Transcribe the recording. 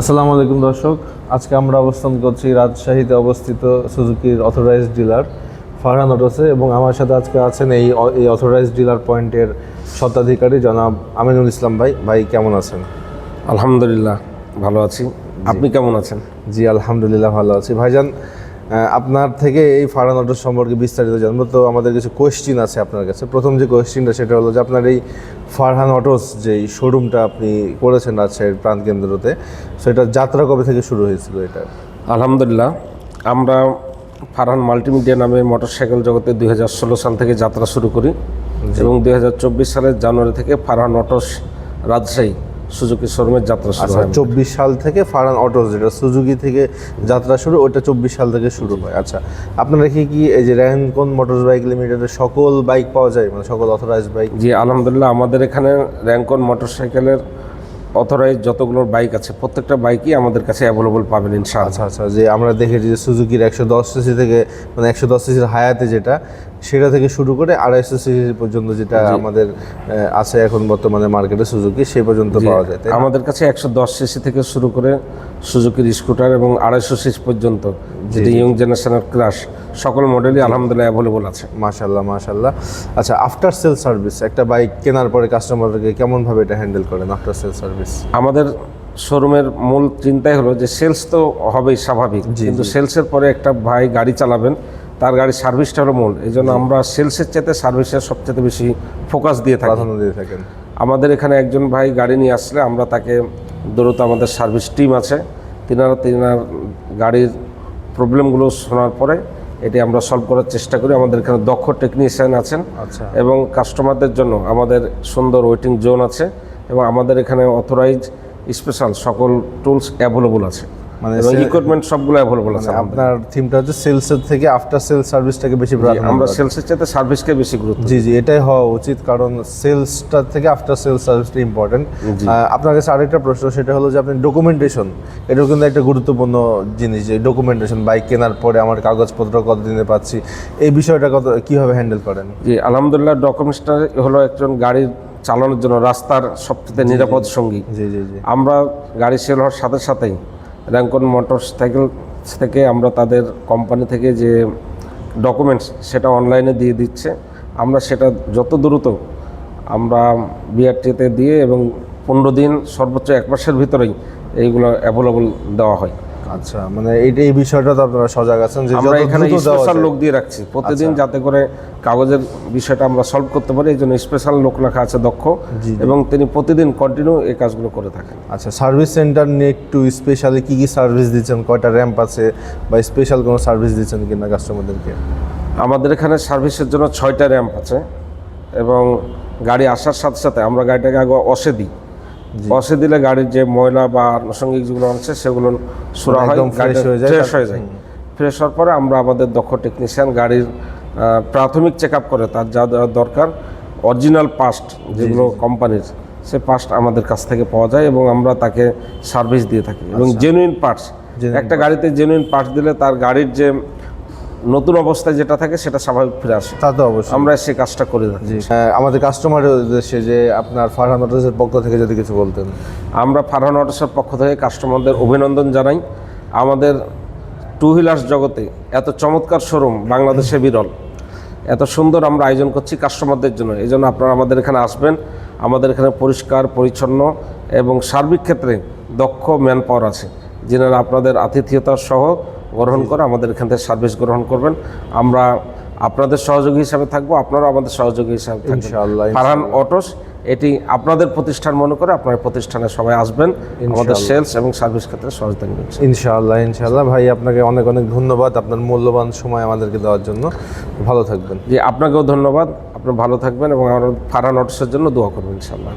আসসালামু আলাইকুম দর্শক। আজকে আমরা অবস্থান করছি রাজশাহীতে অবস্থিত সুজুকির অথরাইজ ডিলার ফারহান অটোসে এবং আমার সাথে আজকে আছেন এই এই অথরাইজড ডিলার পয়েন্টের স্বত্বাধিকারী জনাব আমিনুল ইসলাম ভাই। ভাই কেমন আছেন? আলহামদুলিল্লাহ ভালো আছি। আপনি কেমন আছেন? জি আলহামদুলিল্লাহ ভালো আছি। ভাইজান আপনার থেকে এই ফারহান অটোস সম্পর্কে বিস্তারিত জানব। তো আমাদের কিছু কোয়েশ্চিন আছে আপনার কাছে। প্রথম যে কোয়েশ্চিনটা সেটা হলো যে আপনার এই ফারহান অটোস যেই শোরুমটা আপনি করেছেন রাজশাহীর প্রাণকেন্দ্রতে সেটা যাত্রা কবে থেকে শুরু হয়েছিল এটা? আলহামদুলিল্লাহ আমরা ফারহান মাল্টিমিডিয়া নামে মোটরসাইকেল জগতে দুই হাজার ষোলো সাল থেকে যাত্রা শুরু করি এবং দুই হাজার চব্বিশ সালের জানুয়ারি থেকে ফারহান অটোস রাজশাহী সুজুকি শোরুমের যাত্রা শুরু আচ্ছা হয়। চব্বিশ সাল থেকে ফারান অটোস যেটা সুজুকি থেকে যাত্রা শুরু ওইটা চব্বিশ সাল থেকে শুরু হয়। আচ্ছা আপনারা কি কি এই যে র্যানকন মোটরস বাইক লিমিটেডের সকল বাইক পাওয়া যায়? মানে সকল অথরাইজ বাইক জি আলহামদুলিল্লাহ আমাদের এখানে র্যাঙ্কন মোটরসাইকেলের অথরাইজ যতগুলো বাইক আছে প্রত্যেকটা বাইকই আমাদের কাছে অ্যাভেলেবল পাবেন ইনশাআল্লাহ। আচ্ছা আচ্ছা যে আমরা দেখেছি যে সুজুকির একশো দশ সিসি থেকে মানে একশো দশ সিসির হায়াতে যেটা সেটা থেকে শুরু করে আড়াইশো সিসি পর্যন্ত যেটা আমাদের আছে এখন বর্তমানে মার্কেটে সুজুকি সেই পর্যন্ত পাওয়া যায় আমাদের কাছে একশো দশ সিসি থেকে শুরু করে সুজুকির স্কুটার এবং আড়াইশো সিসি পর্যন্ত যেটা ইয়ং জেনারেশনের ক্রাশ সকল মডেলই আলহামদুলিল্লাহ অ্যাভেলেবল আছে। মাশাল্লাহ মাশাল্লাহ আচ্ছা আফটার সেল সার্ভিস একটা বাইক কেনার পরে কাস্টমারকে কেমনভাবে এটা হ্যান্ডেল করেন আফটার সেল সার্ভিস আমাদের শোরুমের মূল চিন্তাই হলো যে সেলস তো হবেই স্বাভাবিক কিন্তু সেলসের পরে একটা ভাই গাড়ি চালাবেন তার গাড়ির সার্ভিসটা হলো মূল। এই জন্য আমরা সেলসের চেতে সার্ভিসের সবচেয়ে বেশি ফোকাস দিয়ে থাকি। প্রাধান্য দিয়ে থাকেন। আমাদের এখানে একজন ভাই গাড়ি নিয়ে আসলে আমরা তাকে দ্রুত আমাদের সার্ভিস টিম আছে। তিনারা তিনার গাড়ির প্রবলেমগুলো শোনার পরে এটি আমরা সলভ করার চেষ্টা করি। আমাদের এখানে দক্ষ টেকনিশিয়ান আছেন আচ্ছা। এবং কাস্টমারদের জন্য আমাদের সুন্দর ওয়েটিং জোন আছে এবং আমাদের এখানে অথরাইজ স্পেশাল সকল টুলস অ্যাভেলেবল আছে। মানে ইকুইপমেন্ট সবগুলো অ্যাভেলেবল আছে আপনার থিমটা হচ্ছে সেলসের থেকে আফটার সেল সার্ভিসটাকে বেশি আমরা সেলসের চাইতে সার্ভিসকে বেশি গুরুত্ব জি জি এটাই হওয়া উচিত কারণ সেলসটা থেকে আফটার সেল সার্ভিসটা ইম্পর্টেন্ট আপনার কাছে আরেকটা প্রশ্ন সেটা হলো যে আপনি ডকুমেন্টেশন এটাও কিন্তু একটা গুরুত্বপূর্ণ জিনিস যে ডকুমেন্টেশন বাইক কেনার পরে আমার কাগজপত্র কতদিনে পাচ্ছি এই বিষয়টা কত কীভাবে হ্যান্ডেল করেন? জি আলহামদুলিল্লাহ ডকুমেন্টসটা হলো একজন গাড়ি চালানোর জন্য রাস্তার সবচেয়ে নিরাপদ সঙ্গী। জি জি জি। আমরা গাড়ি সেল হওয়ার সাথে সাথেই র্যাঙ্কন মোটরসাইকেল থেকে আমরা তাদের কোম্পানি থেকে যে ডকুমেন্টস সেটা অনলাইনে দিয়ে দিচ্ছে। আমরা সেটা যত দ্রুত আমরা বিআরটিতে দিয়ে এবং পনেরো দিন সর্বোচ্চ এক মাসের ভিতরেই এইগুলো অ্যাভেলেবল দেওয়া হয়। আচ্ছা মানে এইটা এই বিষয়টা তো আপনারা সজাগ আছেন যে আমরা এখানে স্পেশাল লোক দিয়ে রাখছি। প্রতিদিন যাতে করে কাগজের বিষয়টা আমরা সলভ করতে পারি এই জন্য স্পেশাল লোক রাখা আছে দক্ষ এবং তিনি প্রতিদিন কন্টিনিউ এই কাজগুলো করে থাকেন। আচ্ছা সার্ভিস সেন্টার নিয়ে একটু স্পেশালি কি কি সার্ভিস দিচ্ছেন? কয়টা র্যাম্প আছে? বা স্পেশাল কোনো সার্ভিস দিচ্ছেন কিনা কাস্টমারদেরকে আমাদের এখানে সার্ভিসের জন্য ছয়টা র্যাম্প আছে এবং গাড়ি আসার সাথে সাথে আমরা গাড়িটাকে আগে অসে দিই। অসে দিলে গাড়ির যে ময়লা বা আনুষঙ্গিক যেগুলো আছে সেগুলো সুরা হয় একদম হয়ে যায়, ফ্রেশ হয়ে যায়। ফ্রেশ হওয়ার পরে আমরা আমাদের দক্ষ টেকনিশিয়ান গাড়ির প্রাথমিক চেক আপ করে তার যা যা দরকার অরিজিনাল পাস্ট যেগুলো কোম্পানির সে পাস্ট আমাদের কাছ থেকে পাওয়া যায় এবং আমরা তাকে সার্ভিস দিয়ে থাকি। এবং জেনুইন পার্টস একটা গাড়িতে জেনুইন পার্টস দিলে তার গাড়ির যে নতুন অবস্থায় যেটা থাকে সেটা স্বাভাবিক ফিরে আসে। তা তো অবশ্যই। আমরা সেই কাজটা করে থাকি আমাদের কাস্টমারের উদ্দেশ্যে যে আপনার ফারহান অটোসের পক্ষ থেকে যদি কিছু বলতেন। আমরা ফারহান অটোসের পক্ষ থেকে কাস্টমারদের অভিনন্দন জানাই। আমাদের টু হুইলার্স জগতে এত চমৎকার শোরুম বাংলাদেশে বিরল। এত সুন্দর আমরা আয়োজন করছি কাস্টমারদের জন্য। এই জন্য আপনারা আমাদের এখানে আসবেন। আমাদের এখানে পরিষ্কার পরিচ্ছন্ন এবং সার্বিক ক্ষেত্রে দক্ষ ম্যান পাওয়ার আছে। যেনারা আপনাদের আতিথেয়তা সহ গ্রহণ করে আমাদের এখান থেকে সার্ভিস গ্রহণ করবেন। আমরা আপনাদের সহযোগী হিসাবে থাকব আপনারাও আমাদের সহযোগী হিসাবে ইনশাআল্লাহ, ফারহান অটোস এটি আপনাদের প্রতিষ্ঠান মনে করে আপনার প্রতিষ্ঠানে সবাই আসবেন। আমাদের সেলস এবং সার্ভিস ক্ষেত্রে সহযোগিতা নেবেন ইনশাআল্লাহ। ইনশাআল্লাহ ভাই আপনাকে অনেক অনেক ধন্যবাদ আপনার মূল্যবান সময় আমাদেরকে দেওয়ার জন্য। ভালো থাকবেন। জি আপনাকেও ধন্যবাদ। আপনি ভালো থাকবেন এবং আমার ফারহান অটোসের জন্য দোয়া করবেন ইনশাল্লাহ